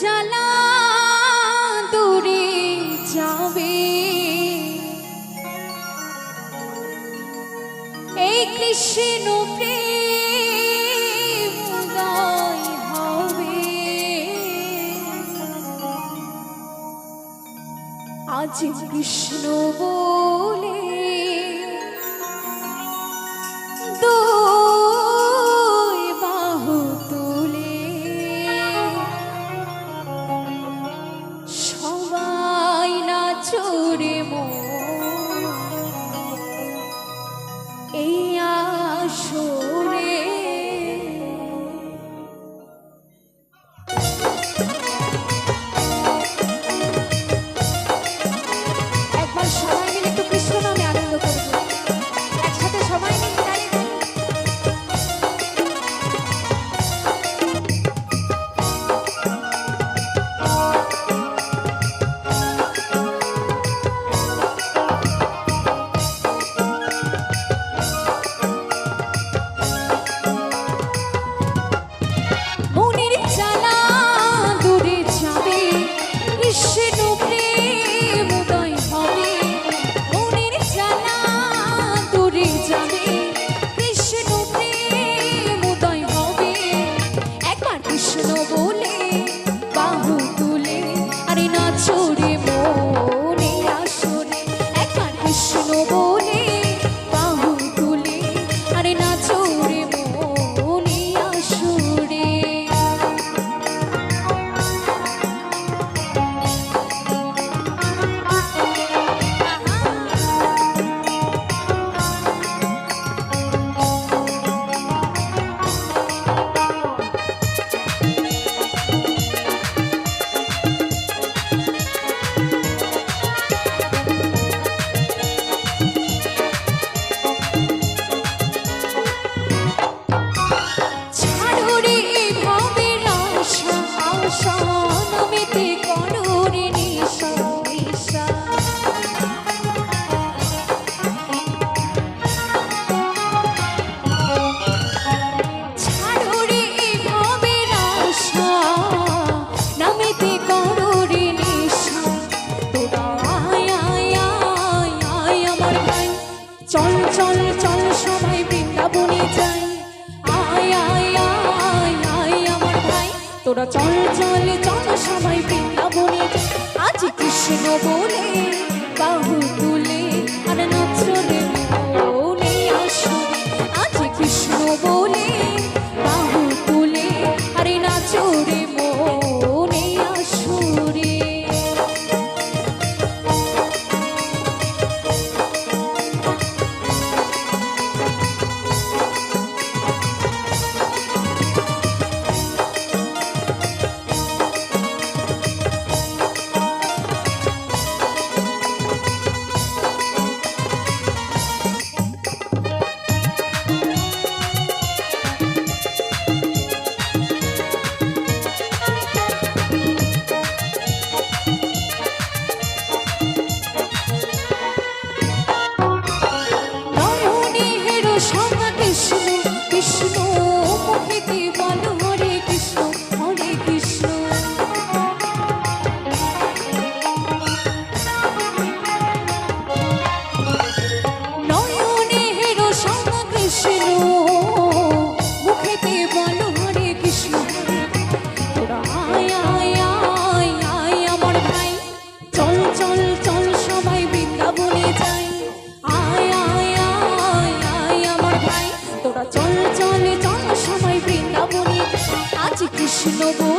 জ্বালা দূরে যাবে। এই আজ কৃষ্ণ বলে Krishna. 无敌 তোরা চল চল চল সবাই বৃন্দাবনে। আজ কৃষ্ণ বলে বাহু তবু